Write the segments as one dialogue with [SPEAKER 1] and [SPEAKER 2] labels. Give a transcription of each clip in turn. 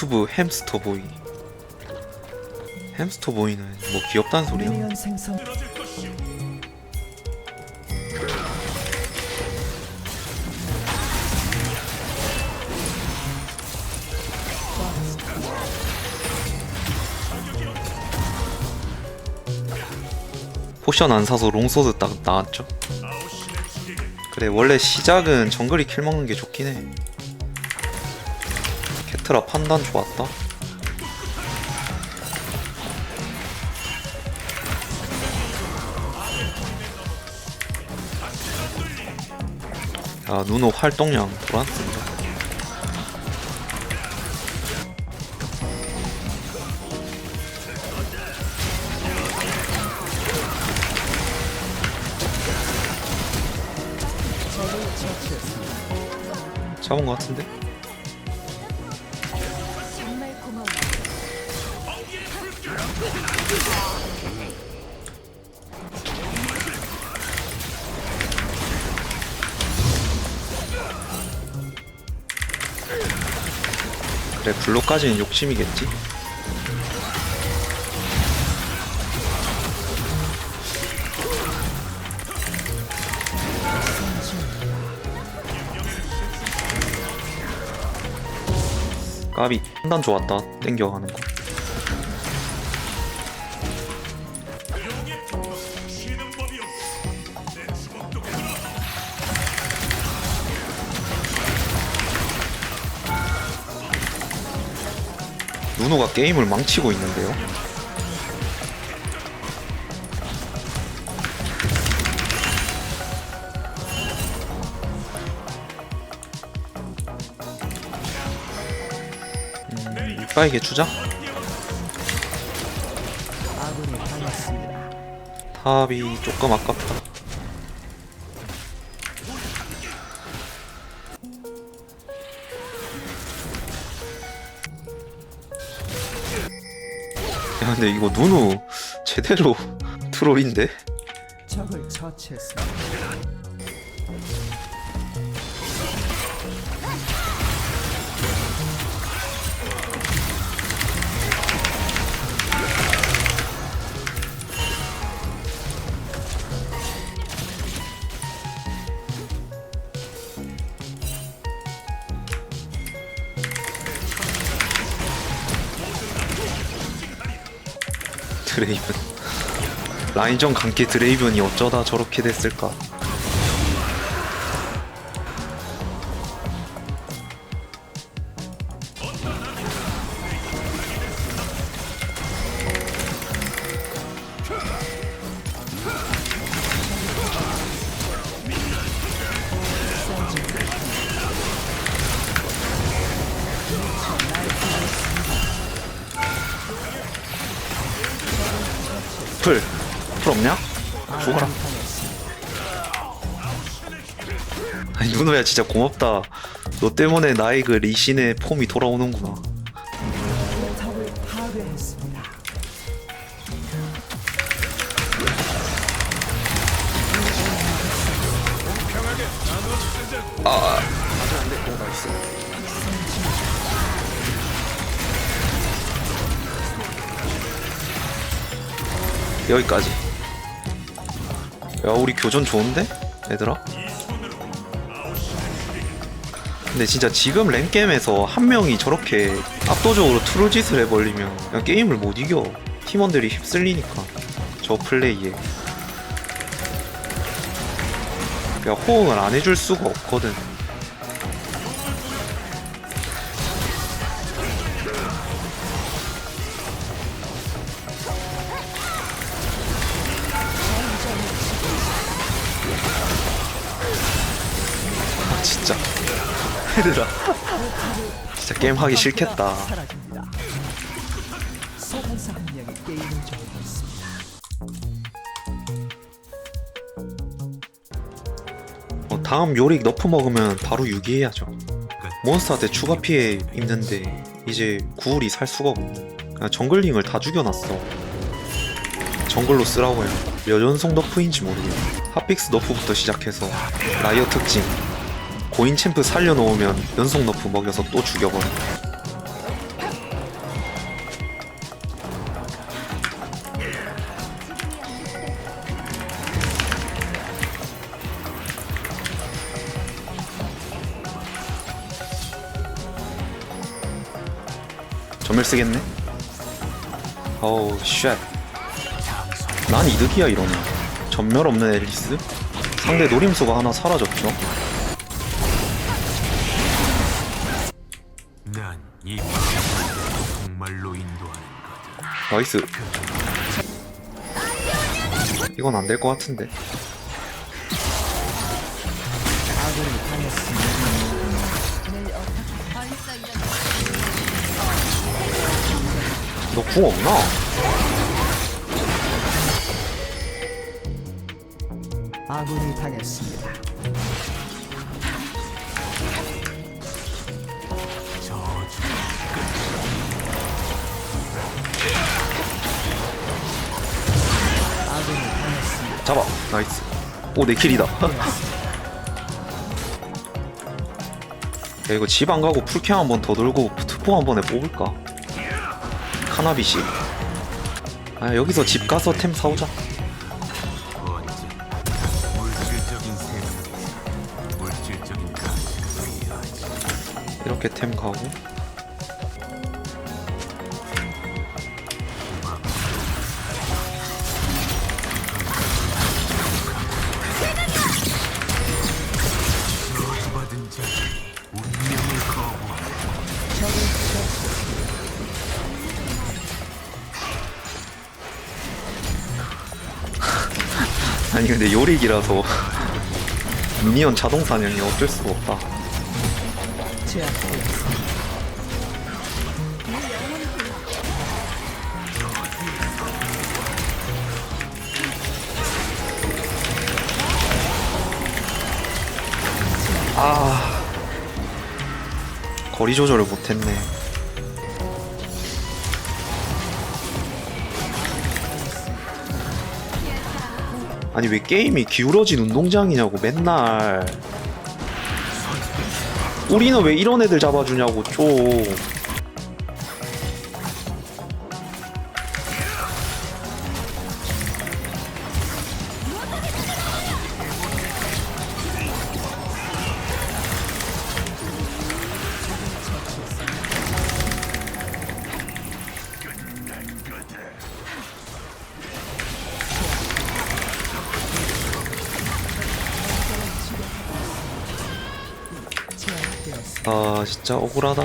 [SPEAKER 1] 유튜브 햄스터 보이 햄스터 보이는 뭐 귀엽다는 소리야?
[SPEAKER 2] 미니언 생성
[SPEAKER 1] 포션 안 사서 롱소드 딱 나왔죠? 그래 원래 시작은 정글이 킬 먹는 게 좋긴 해 캐트라 판단 좋았다 야 누노 활동량 돌았습니다 잡은 것 같은데? 그래 블로까지는 욕심이겠지? 까비. 판단 좋았다. 땡겨가는 거 누노가 게임을 망치고 있는데요. 음, 이빠이게 주자. 탑이 조금 아깝다 야 근데 이거 누누 제대로 트롤인데?
[SPEAKER 2] 적을 처치했습니다.
[SPEAKER 1] 드레이븐. 라인전 강계 드레이븐이 어쩌다 저렇게 됐을까 풀! 풀 없냐? 죽어라. 아니 누누야 진짜 고맙다. 너 때문에 나의 그 리신의 폼이 돌아오는구나.
[SPEAKER 2] 적
[SPEAKER 1] 여기까지. 야 우리 교전 좋은데? 얘들아? 근데 진짜 지금 랭겜에서 한 명이 저렇게 압도적으로 트롤짓을 해버리면 그냥 게임을 못 이겨. 팀원들이 휩쓸리니까. 저 플레이에. 그냥 호응을 안 해줄 수가 없거든 얘들아 진짜 게임 하기 싫겠다. 어, 다음 요릭 너프 먹으면 바로 유기해야죠. 몬스터한테 추가 피해 입는데 이제 구울이 살 수가 없네. 그냥 정글링을 다 죽여놨어. 정글로 쓰라고 해요. 몇 연속 너프인지 모르겠네. 핫픽스 너프부터 시작해서 라이어 특징 고인 챔프 살려놓으면 연속 너프 먹여서 또 죽여버려. 점멸 쓰겠네? 어우 쉣난 이득이야 이러면. 전멸 없는 앨리스? 상대 노림수가 하나 사라졌죠?
[SPEAKER 3] 난이 정말로 인도하는 거다.
[SPEAKER 1] 나이스 이건 안 될 것 같은데. 너 궁 없나?
[SPEAKER 2] 아군이 당했습니다.
[SPEAKER 1] 잡아. 나이스. 오내 킬이다. 야 이거 집 안 가고 풀캠 한 번 더 돌고 투포 한 번에 뽑을까? 카나비시 아 여기서 집 가서 템 사오자. 이렇게 템 가고 근데 요릭이라서 미니언 자동 사냥이 어쩔 수가 없다. 아 거리 조절을 못했네 아니 왜 게임이 기울어진 운동장이냐고 맨날. 우리는 왜 이런 애들 잡아주냐고 좀 아 진짜 억울하다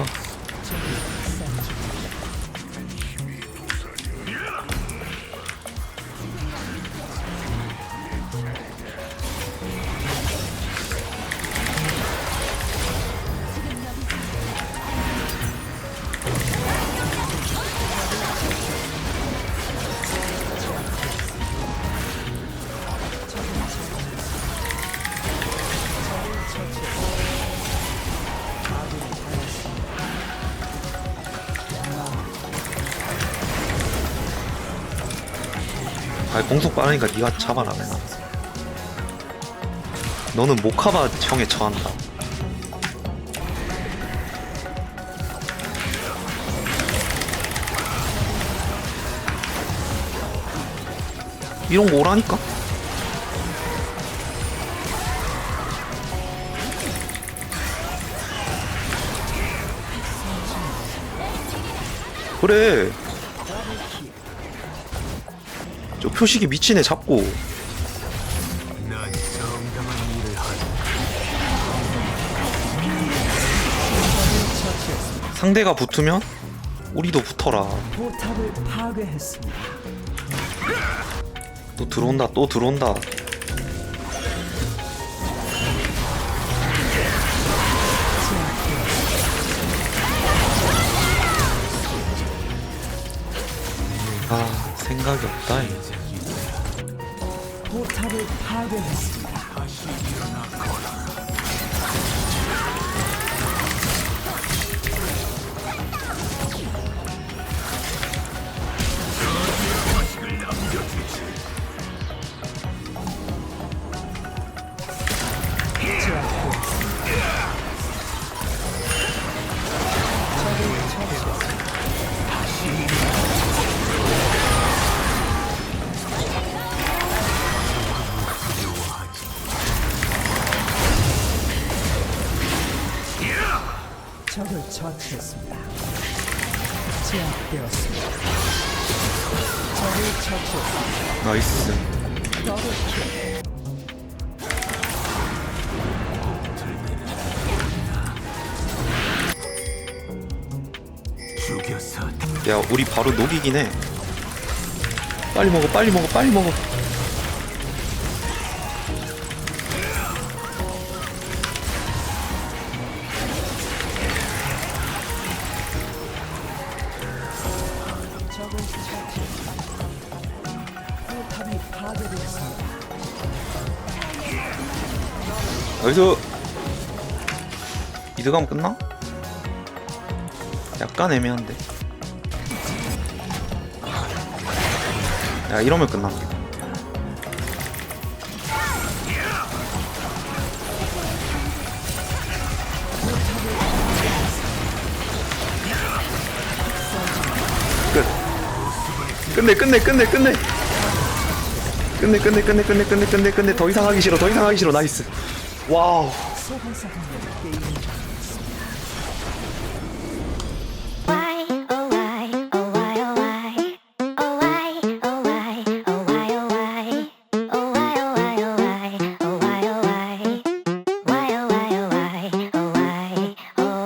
[SPEAKER 1] 아 공속 빠르니까 네가 잡아라 맨날 너는 모카바 형에 처한다. 이런 거 오라니까? 그래 표식이 미친 애 잡고 상대가 붙으면 우리도 붙어라
[SPEAKER 2] 포탑을 파괴했습니다.
[SPEAKER 1] 또 들어온다 또 들어온다 아 생각이 없다 이.
[SPEAKER 2] 포탑을 파괴했습니다. 적을 처치했습니 제압되었습니다. 적을 처치했습니다.
[SPEAKER 1] 나이스 야 우리 바로 녹이긴 해 빨리 먹어 빨리 먹어 빨리 먹어 여기서 이드감 끝나? 약간 애매한데. 야 이러면 끝납니다 끝. 끝내 끝내 끝내 끝내. 끝내 끝내 끝내 끝내 끝내 끝내 끝내. 더 이상 하기 싫어 더 이상 하기 싫어. 나이스 와우